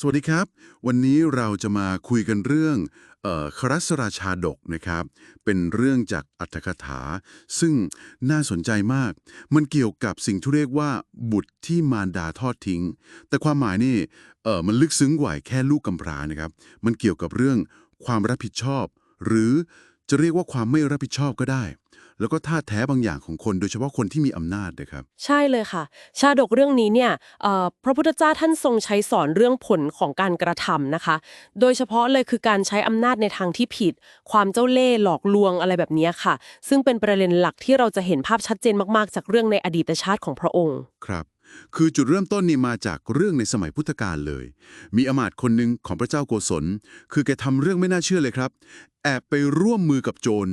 สวัสดีครับ วันนี้เราจะมาคุยกันเรื่องออครัสราชาดกนะครับ เป็นเรื่องจากอัตถกถา ซึ่งน่าสนใจมาก มันเกี่ยวกับสิ่งที่เรียกว่าบุตรที่มารดาทอดทิ้ง แต่ความหมายนี่เออมันลึกซึ้งกว่าแค่ลูกกำพร้านะครับ มันเกี่ยวกับเรื่องความรับผิดชอบ หรือจะเรียกว่าความไม่รับผิดชอบก็ได้ แล้วก็ท่าแท้บางอย่างของคนโดยเฉพาะคนที่มีอำนาจนะครับ ใช่เลยค่ะ ชาดกเรื่องนี้เนี่ยเอ่อพระพุทธเจ้าท่านทรงใช้สอนเรื่องผลของการกระทำนะคะ โดยเฉพาะเลยคือการใช้อำนาจในทางที่ผิด ความเจ้าเล่ห์หลอกลวงอะไรแบบนี้ค่ะ ซึ่งเป็นประเด็นหลักที่เราจะเห็นภาพชัดเจนมากๆ จากเรื่องในอดีตชาติของพระองค์ครับคือจุดเริ่มต้นนี่มาจากเรื่องในสมัยพุทธกาลเลย มีอมาตย์คนหนึ่งของพระเจ้าโกศล คือแกทำเรื่องไม่น่าเชื่อเลยครับ แอบไปร่วมมือกับโจร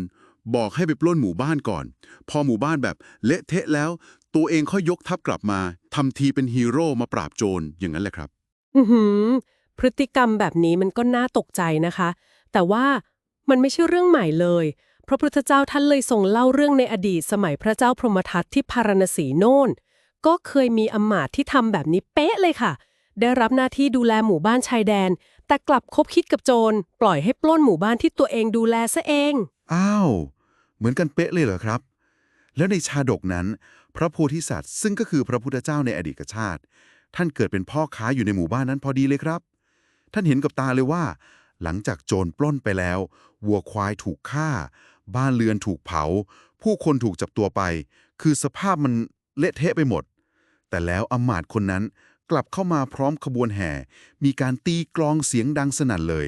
บอกให้ไปปล้นหมู่บ้านก่อน พอหมู่บ้านแบบเละเทะแล้ว ตัวเองค่อยยกทัพกลับมาทำทีเป็นฮีโร่มาปราบโจรอย่างนั้นแหละครับ อือหือ พฤติกรรมแบบนี้มันก็น่าตกใจนะคะ แต่ว่ามันไม่ใช่เรื่องใหม่เลย พระพุทธเจ้าท่านเลยทรงเล่าเรื่องในอดีตสมัยพระเจ้าพรหมทัตที่พาราณสีโน่น ก็เคยมีอำมาตย์ที่ทำแบบนี้เป๊ะเลยค่ะ ได้รับหน้าที่ดูแลหมู่บ้านชายแดน แต่กลับคบคิดกับโจร ปล่อยให้ปล้นหมู่บ้านที่ตัวเองดูแลซะเอง อ้าว เหมือนกันเป๊ะเลยเหรอครับ แล้วในชาดกนั้น พระโพธิสัตว์ ซึ่งก็คือพระพุทธเจ้าในอดีตชาติ ท่านเกิดเป็นพ่อค้าอยู่ในหมู่บ้านนั้นพอดีเลยครับ ท่านเห็นกับตาเลยว่า หลังจากโจรปล้นไปแล้ว วัวควายถูกฆ่า บ้านเรือนถูกเผา ผู้คนถูกจับตัวไป คือสภาพมันเละเทะไปหมด แต่แล้วอมาตย์คนนั้นกลับเข้ามาพร้อมขบวนแห่ มีการตีกลองเสียงดังสนั่นเลย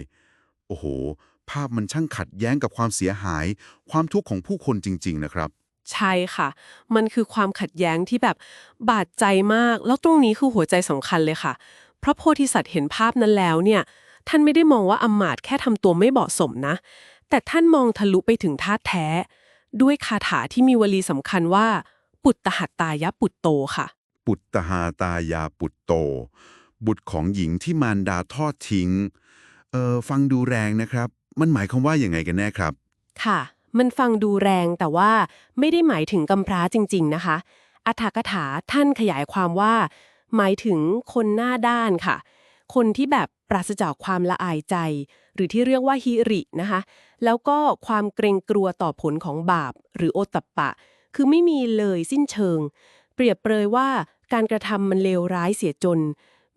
โอ้โห ภาพมันช่างขัดแย้งกับความเสียหาย ความทุกข์ของผู้คนจริง ๆ นะครับ ใช่ค่ะ มันคือความขัดแย้งที่แบบบาดใจมาก แล้วตรงนี้คือหัวใจสำคัญเลยค่ะพระโพธิสัตว์เห็นภาพนั้นแล้วเนี่ย ท่านไม่ได้มองว่าอำมาตย์แค่ทำตัวไม่เหมาะสมนะ แต่ท่านมองทะลุไปถึงธาตุแท้ ด้วยคาถาที่มีวลีสำคัญว่า ปุตตหัตตายะปุตโตค่ะ ปุตตหาตายาปุตโต บุตรของหญิงที่มารดาทอดทิ้ง เออฟังดูแรงนะครับ มันหมายความว่าอย่างไงกันแน่ครับ ค่ะ มันฟังดูแรงแต่ว่าไม่ได้หมายถึงกำพร้าจริง ๆ นะคะ อัฏฐกถาท่านขยายความว่า หมายถึงคนหน้าด้านค่ะ คนที่แบบปราศจากความละอายใจ หรือที่เรียกว่าฮิรินะคะ แล้วก็ความเกรงกลัวต่อผลของบาป หรือโอตตัปปะ คือไม่มีเลยสิ้นเชิง เปรียบเปรยว่าการกระทำมันเลวร้ายเสียจน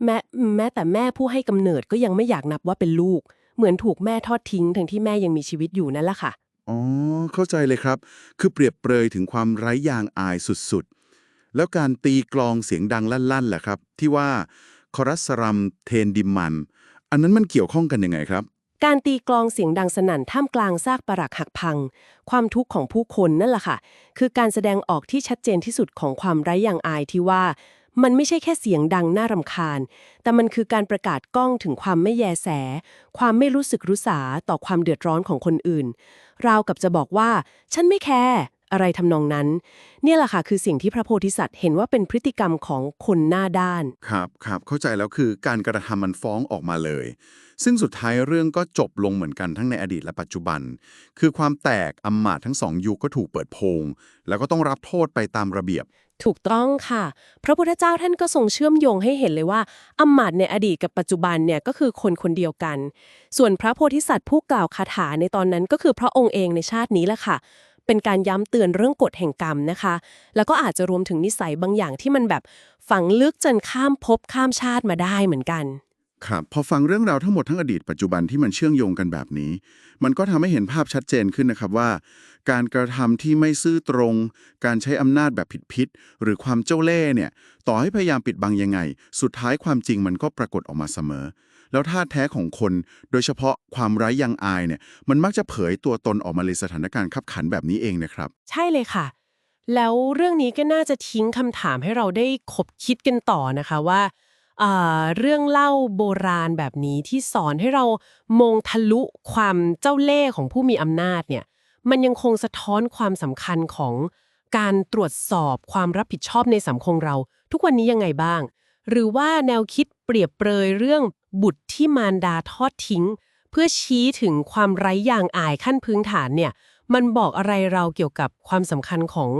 แม้แม้แต่แม่ผู้ให้กำเนิดก็ยังไม่อยากนับว่าเป็นลูก เหมือนถูกแม่ทอดทิ้งทั้งที่แม่ยังมีชีวิตอยู่นั่นแหละค่ะ อ๋อ เข้าใจเลยครับ คือเปรียบเปรยถึงความไร้ยางอายสุดๆ แล้วการตีกลองเสียงดังลั่นๆแหละครับ ที่ว่าคอรัสรัมเทนดิมมัน อันนั้นมันเกี่ยวข้องกันยังไงครับ การตีกลองเสียงดังสนั่นท่ามกลางซากปรักหักพัง ความทุกข์ของผู้คนนั่นแหละค่ะ คือการแสดงออกที่ชัดเจนที่สุดของความไร้ยางอายที่ว่า มันไม่ใช่แค่เสียงดังน่ารำคาญ แต่มันคือการประกาศก้องถึงความไม่แยแส ความไม่รู้สึกรู้สาต่อความเดือดร้อนของคนอื่น ราวกับจะบอกว่า ฉันไม่แคร์อะไรทำนองนั้น เนี่ยแหละค่ะคือสิ่งที่พระโพธิสัตว์เห็นว่าเป็นพฤติกรรมของคนหน้าด้าน ครับครับเข้าใจแล้วคือการกระทำมันฟ้องออกมาเลย ซึ่งสุดท้ายเรื่องก็จบลงเหมือนกันทั้งในอดีตและปัจจุบัน คือความแตกอำมาตย์ทั้งสองยุคก็ถูกเปิดโปงแล้วก็ต้องรับโทษไปตามระเบียบ ถูกต้องค่ะ พระพุทธเจ้าท่านก็ทรงเชื่อมโยงให้เห็นเลยว่าอำมาตย์ในอดีตกับปัจจุบันเนี่ยก็คือคนคนเดียวกัน ส่วนพระโพธิสัตว์ผู้กล่าวคาถาในตอนนั้นก็คือพระองค์เองในชาตินี้แหละค่ะ เป็นการย้ำเตือนเรื่องกฎแห่งกรรมนะคะ แล้วก็อาจจะรวมถึงนิสัยบางอย่างที่มันแบบฝังลึกจนข้ามภพข้ามชาติมาได้เหมือนกัน ครับพอฟังเรื่องราวทั้งหมดทั้งอดีตปัจจุบันที่มันเชื่อมโยงกันแบบนี้ มันก็ทำให้เห็นภาพชัดเจนขึ้นนะครับว่า การกระทำที่ไม่ซื่อตรง การใช้อำนาจแบบผิดๆหรือความเจ้าเล่ห์เนี่ยต่อให้พยายามปิดบังยังไง สุดท้ายความจริงมันก็ปรากฏออกมาเสมอ แล้วท่าแท้ของคน โดยเฉพาะความไร้ยางอายเนี่ยมันมักจะเผยตัวตนออกมาในสถานการณ์ขับขันแบบนี้เองนะครับ ใช่เลยค่ะ แล้วเรื่องนี้ก็น่าจะทิ้งคำถามให้เราได้คบคิดกันต่อนะคะว่า เรื่องเล่าโบราณแบบนี้ที่สอนให้เรามองทะลุความเจ้าเล่ห์ของผู้มีอำนาจเนี่ยมันยังคงสะท้อนความสำคัญของการตรวจสอบความรับผิดชอบในสังคมเรา ทุกวันนี้ยังไงบ้าง หรือว่าแนวคิดเปรียบเปรยเรื่องบุตรที่มารดาทอดทิ้ง เพื่อชี้ถึงความไร้ยางอายขั้นพื้นฐานเนี่ยมันบอกอะไรเราเกี่ยวกับความสำคัญของ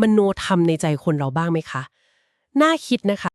มโนธรรมในใจคนเราบ้างไหมคะ น่าคิดนะคะ